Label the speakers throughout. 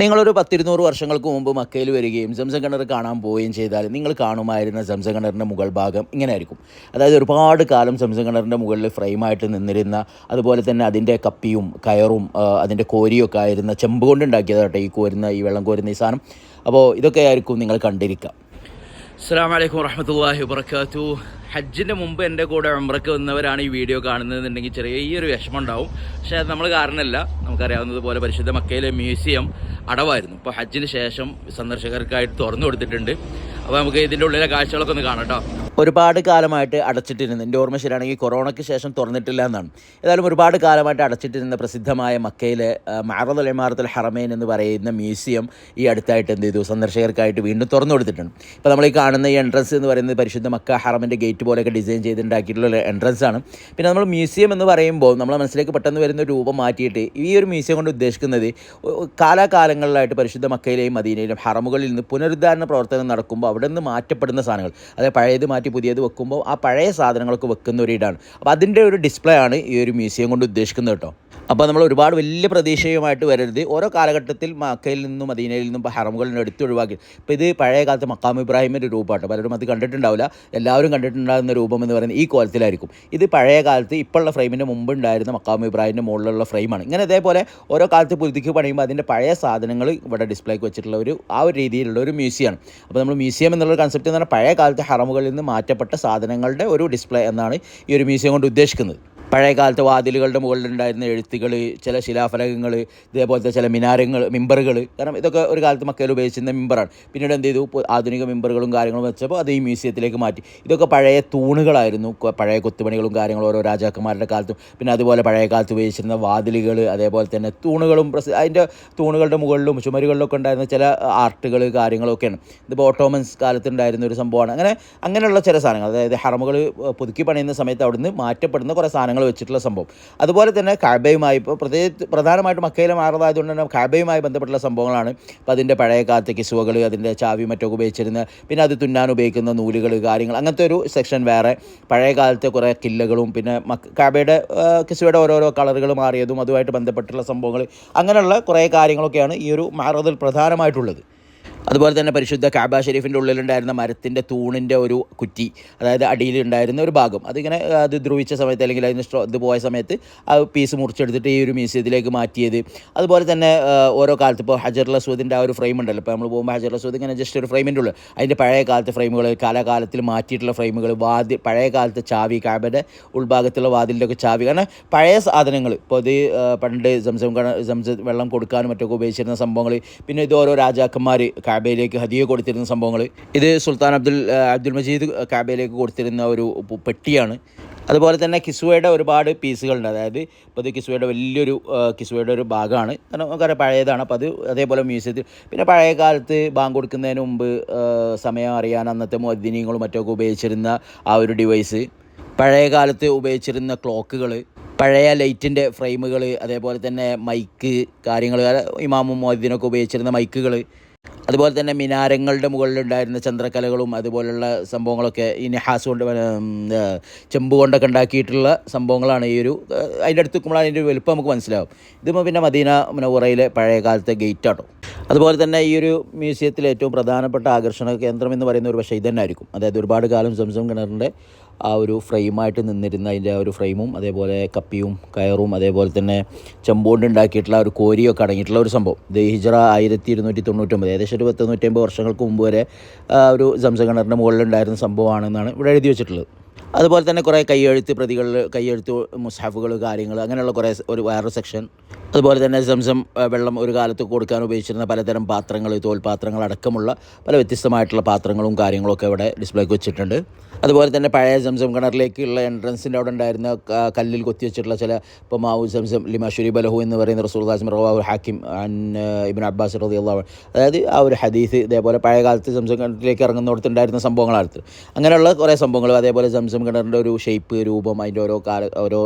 Speaker 1: നിങ്ങളൊരു പത്തിരുന്നൂറ് വർഷങ്ങൾക്ക് മുമ്പ് മക്കയിൽ വരികയും സംസം കിണർ കാണാൻ പോവുകയും ചെയ്താൽ നിങ്ങൾ കാണുമായിരുന്ന സംസം കിണറിന്റെ മുകൾ ഭാഗം ഇങ്ങനെ ആയിരിക്കും അതായത് ഒരുപാട് കാലം സംസം കിണറിന്റെ മുകളിൽ ഫ്രെയിമായിട്ട് നിന്നിരുന്ന അതുപോലെ തന്നെ അതിന്റെ കപ്പിയും കയറും അതിന്റെ കോരിയൊക്കെ ആയിരുന്ന ചെമ്പ് കൊണ്ട് ഉണ്ടാക്കിയതാട്ടെ ഈ കോരുന്ന ഈ വെള്ളം കോരുന്ന ഈ സാധനം. അപ്പോൾ ഇതൊക്കെ ആയിരിക്കും നിങ്ങൾ കണ്ടിരിക്കുക. അസ്സാം വലൈക്കും വറഹമത്തല്ലാഹി വബർക്കാത്തു ഹജ്ജിന്റെ മുമ്പ് എന്റെ കൂടെ ഉംറക്ക് വന്നവരാണ് ഈ വീഡിയോ കാണുന്നതെന്നുണ്ടെങ്കിൽ ചെറിയൊരു വിഷമം ഉണ്ടാവും പക്ഷേ അത് നമ്മൾ കാരണമല്ല. നമുക്കറിയാവുന്നതുപോലെ പരിശുദ്ധ മക്കയിലെ മ്യൂസിയം അടവായിരുന്നു. ഇപ്പോൾ ഹജ്ജിന് ശേഷം സന്ദർശകർക്കായിട്ട് തുറന്നു കൊടുത്തിട്ടുണ്ട്. അപ്പോൾ നമുക്ക് ഇതിന്റെ ഉള്ളിലെ കാഴ്ചകളൊക്കെ ഒന്ന് കാണാം കേട്ടോ. ഒരുപാട് കാലമായിട്ട് അടച്ചിട്ടിരുന്നു എന്റെ ഓർമ്മ ശരിയാണെങ്കിൽ കൊറോണയ്ക്ക് ശേഷം തുറന്നിട്ടില്ല എന്നാണ്. ഏതായാലും ഒരുപാട് കാലമായിട്ട് അടച്ചിട്ടിരുന്ന പ്രസിദ്ധമായ മക്കയിലെ മാറദൽ ഇമാറത്തുൽ ഹറമൈൻ എന്ന് പറയുന്ന മ്യൂസിയം ഈ അടുത്തായിട്ട് എന്ത് ചെയ്തു? സന്ദർശകർക്കായിട്ട് വീണ്ടും തുറന്നു കൊടുത്തിട്ടുണ്ട്. ഇപ്പോൾ നമ്മൾ ഈ കാണുന്ന ഈ എൻട്രൻസ് എന്ന് പറയുന്നത് പരിശുദ്ധ മക്ക ഹറമിന്റെ ഗേറ്റ് പോലെയൊക്കെ ഡിസൈൻ ചെയ്തിട്ടുണ്ടാക്കിയിട്ടുള്ള ഒരു എൻട്രൻസ് ആണ്. പിന്നെ നമ്മൾ മ്യൂസിയം എന്ന് പറയുമ്പോൾ നമ്മളെ മനസ്സിലേക്ക് പെട്ടെന്ന് വരുന്ന രൂപം മാറ്റിയിട്ട് ഈ ഒരു മ്യൂസിയം കൊണ്ട് ഉദ്ദേശിക്കുന്നത് കാലാകാലങ്ങളിലായിട്ട് പരിശുദ്ധ മക്കയിലെയും മദീനയിലും ഹറമുകളിൽ നിന്ന് പുനരുദ്ധാരണ പ്രവർത്തനം നടക്കുമ്പോൾ അവിടെ നിന്ന് മാറ്റപ്പെടുന്ന സാധനങ്ങൾ. അതായത് പഴയത് മാറ്റി പുതിയത് വെക്കുമ്പോൾ ആ പഴയ സാധനങ്ങളൊക്കെ വെക്കുന്ന ഒരു ഇടാണ്. അപ്പോൾ അതിന്റെ ഒരു ഡിസ്പ്ലേ ആണ് ഈ ഒരു മ്യൂസിയം കൊണ്ട് ഉദ്ദേശിക്കുന്നത് കേട്ടോ. അപ്പോൾ നമ്മൾ ഒരുപാട് വലിയ പ്രതീക്ഷയുമായിട്ട് വരരുത്. ഓരോ കാലഘട്ടത്തിൽ മക്കയിൽ നിന്നും മദീനയിൽ നിന്നും ഇപ്പോൾ ഹറമുകളിൽ നിന്ന് എടുത്ത് ഒഴിവാക്കി. ഇപ്പോൾ ഇത് പഴയ കാലത്ത് മക്കാം ഇബ്രാഹിമിന്റെ രൂപമാണ്. പലരും അത് കണ്ടിട്ടുണ്ടാവില്ല. എല്ലാവരും കണ്ടിട്ടുണ്ടാകുന്ന രൂപം എന്ന് പറയുന്നത് ഈ കോലത്തിലായിരിക്കും. ഇത് പഴയ കാലത്ത് ഇപ്പോഴുള്ള ഫ്രെയിമിന്റെ മുമ്പ് ഉണ്ടായിരുന്ന മക്കാം ഇബ്രാഹിമിന്റെ മുകളിലുള്ള ഫ്രെയിമാണ്. ഇങ്ങനെ ഇതേപോലെ ഓരോ കാലത്ത് പുതുക്കി പണിയുമ്പോൾ അതിന്റെ പഴയ സാധനങ്ങൾ ഇവിടെ ഡിസ്പ്ലേക്ക് വെച്ചിട്ടുള്ള ഒരു ആ ഒരു രീതിയിലുള്ള ഒരു മ്യൂസിയമാണ്. അപ്പോൾ നമ്മൾ മ്യൂസിയം എന്നുള്ള കൺസെപ്റ്റ് എന്ന് പറഞ്ഞാൽ പഴയ കാലത്തെ ഹറമുകളിൽ നിന്ന് മാറ്റപ്പെട്ട സാധനങ്ങളുടെ ഒരു ഡിസ്പ്ലേ എന്നാണ് ഈ ഒരു മ്യൂസിയം കൊണ്ട് ഉദ്ദേശിക്കുന്നത്. പഴയ കാലത്തെ മുകളിൽ ഉണ്ടായിരുന്ന എഴുത്തുകൾ ചില ശിലാഫലകങ്ങൾ ഇതേപോലത്തെ ചില മിനാരങ്ങൾ മിമ്പറുകൾ. കാരണം ഇതൊക്കെ ഒരു കാലത്ത് മക്കയിൽ ഉപയോഗിച്ചിരുന്ന മിമ്പറാണ്. പിന്നീട് എന്ത് ചെയ്തു? ആധുനിക മിമ്പറുകളും കാര്യങ്ങളും വെച്ചപ്പോൾ അത് ഈ മ്യൂസിയത്തിലേക്ക് മാറ്റി. ഇതൊക്കെ പഴയ തൂണുകളായിരുന്നു. പഴയ കൊത്തുപണികളും കാര്യങ്ങളും ഓരോ രാജാക്കന്മാരുടെ കാലത്തും. പിന്നെ അതുപോലെ പഴയ കാലത്ത് ഉപയോഗിച്ചിരുന്ന വാതിലുകൾ അതേപോലെ തന്നെ തൂണുകളും അതിന്റെ തൂണുകളുടെ മുകളിലും ചുമരുകളിലൊക്കെ ഉണ്ടായിരുന്ന ചില ആർട്ടുകൾ കാര്യങ്ങളൊക്കെയാണ്. ഇതിപ്പോൾ ഓട്ടോമൻസ് കാലത്തുണ്ടായിരുന്ന ഒരു സംഭവമാണ്. അങ്ങനെ അങ്ങനെയുള്ള ചില സാധനങ്ങൾ. അതായത് ഹറമുകൾ പുതുക്കി പണിയുന്ന സമയത്ത് അവിടുന്ന് മാറ്റപ്പെടുന്ന കുറേ സാധനങ്ങൾ വെച്ചിട്ടുള്ള സംഭവം. അതുപോലെ തന്നെ കാബയുമായി ഇപ്പോൾ പ്രത്യേകിച്ച് പ്രധാനമായിട്ടും മക്കയിലെ മാറുന്നതായതുകൊണ്ട് തന്നെ കാബയുമായി ബന്ധപ്പെട്ടുള്ള സംഭവങ്ങളാണ്. ഇപ്പോൾ അതിന്റെ പഴയ കാലത്തെ കിസുവകൾ അതിന്റെ ചാവി മറ്റൊക്കെ ഉപയോഗിച്ചിരുന്ന പിന്നെ അത് തുന്നാൻ ഉപയോഗിക്കുന്ന നൂലുകൾ കാര്യങ്ങൾ അങ്ങനത്തെ ഒരു സെക്ഷൻ വേറെ. പഴയ കാലത്തെ കുറേ കില്ലകളും പിന്നെ മക്ക കാബയുടെ കിസുവയുടെ ഓരോരോ കളറുകൾ മാറിയതും അതുമായിട്ട് ബന്ധപ്പെട്ടുള്ള സംഭവങ്ങൾ അങ്ങനെയുള്ള കുറേ കാര്യങ്ങളൊക്കെയാണ് ഈ ഒരു മാറുന്നതിൽ പ്രധാനമായിട്ടുള്ളത്. അതുപോലെ തന്നെ പരിശുദ്ധ കാബ ഷെരീഫിന്റെ ഉള്ളിലുണ്ടായിരുന്ന മരത്തിന്റെ തൂണിന്റെ ഒരു കുറ്റി അതായത് അടിയിലുണ്ടായിരുന്ന ഒരു ഭാഗം. അതിങ്ങനെ അത് ധ്രുവിച്ച സമയത്ത് അല്ലെങ്കിൽ അതിന് ഇത് പോയ സമയത്ത് ആ പീസ് മുറിച്ചെടുത്തിട്ട് ഈ ഒരു മ്യൂസിയത്തിലേക്ക് മാറ്റിയത്. അതുപോലെ തന്നെ ഓരോ കാലത്ത് ഇപ്പോൾ ഹജർ ലസൂദിന്റെ ആ ഒരു ഫ്രെയിം ഉണ്ടല്ലോ. ഇപ്പോൾ നമ്മൾ പോകുമ്പോൾ ഹജർ ലസൂദ് ഇങ്ങനെ ജസ്റ്റ് ഒരു ഫ്രെയിമിന്റെ ഉള്ളു അതിന്റെ പഴയ കാലത്തെ ഫ്രെയിമുകൾ കാലകാലത്തിൽ മാറ്റിയിട്ടുള്ള ഫ്രെയിമുകൾ വാതി പഴയ കാലത്തെ ചാവി കാബയുടെ ഉൾഭാഗത്തുള്ള വാതിലിന്റെ ഒക്കെ ചാവി. കാരണം പഴയ സാധനങ്ങൾ ഇപ്പോൾ ആ, പണ്ട് സംസം സംസം വെള്ളം കൊടുക്കാനും മറ്റൊക്കെ ഉപയോഗിച്ചിരുന്ന സംഭവങ്ങൾ പിന്നെ ഇത് ഓരോ രാജാക്കന്മാർ കാബയിലേക്ക് ഹദിയ കൊടുത്തിരുന്ന സംഭവങ്ങൾ ഇത് സുൽത്താൻ അബ്ദുൽ അബ്ദുൽ മജീദ് കാബയിലേക്ക് കൊടുത്തിരുന്ന ഒരു പെട്ടിയാണ്. അതുപോലെ തന്നെ കിസുവയുടെ ഒരുപാട് പീസുകളുണ്ട്. അതായത് ഇപ്പോൾ ഇത് കിസുവയുടെ വലിയൊരു കിസ്വയുടെ ഒരു ഭാഗമാണ്. കാരണം നമുക്കറിയാം പഴയതാണ്. അപ്പോൾ അത് അതേപോലെ മ്യൂസിയത്തിൽ പിന്നെ പഴയ കാലത്ത് ബാങ്ക് കൊടുക്കുന്നതിന് മുമ്പ് സമയം അറിയാൻ അന്നത്തെ മോദിനീങ്ങളും മറ്റൊക്കെ ഉപയോഗിച്ചിരുന്ന ആ ഒരു ഡിവൈസ്. പഴയ കാലത്ത് ഉപയോഗിച്ചിരുന്ന ക്ലോക്കുകൾ പഴയ ലൈറ്റിന്റെ ഫ്രെയിമുകൾ അതേപോലെ തന്നെ മൈക്ക് കാര്യങ്ങൾ ഇമാമും മോദിനൊക്കെ ഉപയോഗിച്ചിരുന്ന മൈക്കുകൾ അതുപോലെ തന്നെ മിനാരങ്ങളുടെ മുകളിലുണ്ടായിരുന്ന ചന്ദ്രക്കലകളും അതുപോലുള്ള സംഭവങ്ങളൊക്കെ ഈ നെഹാസ് കൊണ്ട് ചെമ്പ് കൊണ്ടൊക്കെ ഉണ്ടാക്കിയിട്ടുള്ള സംഭവങ്ങളാണ് ഈ ഒരു അതിന്റെ അടുത്ത് നിൽക്കുമ്പോൾ അതിന്റെ വലുപ്പം നമുക്ക് മനസ്സിലാവും. ഇതിപ്പോൾ പിന്നെ മദീന മുനവുറയിലെ പഴയ കാലത്തെ ഗേറ്റ് ആട്ടോ അതുപോലെ തന്നെ ഈ ഒരു മ്യൂസിയത്തിലെ ഏറ്റവും പ്രധാനപ്പെട്ട ആകർഷണ കേന്ദ്രം എന്ന് പറയുന്ന ഒരു പക്ഷേ ഇതന്നെ ആയിരിക്കും അതായത് ഒരുപാട് കാലം സംസം കിണറിന്റെ ആ ഒരു ഫ്രെയിമായിട്ട് നിന്നിരുന്ന അതിന്റെ ആ ഒരു ഫ്രെയിമും അതേപോലെ കപ്പിയും കയറും അതേപോലെ തന്നെ ചെമ്പോണ്ട് ഉണ്ടാക്കിയിട്ടുള്ള ഒരു കോരിയൊക്കെ അടങ്ങിയിട്ടുള്ള ഒരു സംഭവം. ഇത് ഹിജറ ആയിരത്തി ഇരുന്നൂറ്റി തൊണ്ണൂറ്റൊമ്പത് ഏകദേശം ഒരു പത്ത് നൂറ്റമ്പത് വർഷങ്ങൾക്ക് മുമ്പ് വരെ ഒരു സംസം മുകളിലുണ്ടായിരുന്ന സംഭവമാണെന്നാണ് ഇവിടെ എഴുതി വെച്ചിട്ടുള്ളത്. അതുപോലെ തന്നെ കുറേ കൈയെഴുത്ത് പ്രതികൾ കൈയെഴുത്ത് മുസാഫുകൾ കാര്യങ്ങൾ അങ്ങനെയുള്ള കുറേ ഒരു വേറൊരു സെക്ഷൻ അതുപോലെ തന്നെ സംസം വെള്ളം ഒരു കാലത്ത് കൊടുക്കാൻ ഉപയോഗിച്ചിരുന്ന പലതരം പാത്രങ്ങൾ തോൽപാത്രങ്ങൾ അടക്കമുള്ള പല വ്യത്യസ്തമായിട്ടുള്ള പാത്രങ്ങളും കാര്യങ്ങളൊക്കെ ഇവിടെ ഡിസ്പ്ലേക്ക് വെച്ചിട്ടുണ്ട്. അതുപോലെ തന്നെ പഴയ സംസം കിണറിലേക്കുള്ള എൻട്രൻസിന്റെ അവിടെ ഉണ്ടായിരുന്ന കല്ലിൽ കൊത്തി വെച്ചിട്ടുള്ള ചില ഇപ്പോൾ മാവു സംസം ലിമാഷുരി ബലഹു എന്ന് പറയുന്ന റസൂൽ ഖാസിം റവാഹു ഹാക്കിം ഇബിൻ അബ്ബാസ് റതി അള്ളാഹു അതായത് ആ ഒരു ഹദീസ് ഇതേപോലെ പഴയ കാലത്ത് സംസം കിണറിലേക്ക് ഇറങ്ങുന്നിടത്തുണ്ടായിരുന്ന സംഭവങ്ങളാണ്. അങ്ങനെയുള്ള കുറേ സംഭവങ്ങൾ അതേപോലെ സംസം കിണറിന്റെ ഒരു ഷേപ്പ് രൂപം അതിന്റെ ഓരോ കാല ഓരോ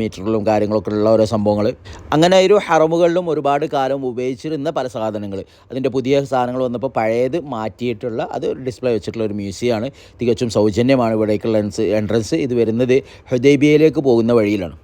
Speaker 1: മീറ്ററുകളും കാര്യങ്ങളൊക്കെ ഉള്ള ഓരോ സംഭവങ്ങൾ. അങ്ങനെ ഒരു ഹറമുകളിലും ഒരുപാട് കാലം ഉപയോഗിച്ചിരുന്ന പല സാധനങ്ങൾ. അതിന്റെ പുതിയ സാധനങ്ങൾ വന്നപ്പോൾ പഴയത് മാറ്റിയിട്ടുള്ള അത് ഡിസ്പ്ലേ വെച്ചിട്ടുള്ള ഒരു മ്യൂസിയമാണ് തികച്ചും സൗജന്യമാണ് ഇവിടേക്കുള്ള എൻട്രൻസ് ഇത് വരുന്നത് ഹുദൈബിയയിലേക്ക് പോകുന്ന വഴിയിലാണ്.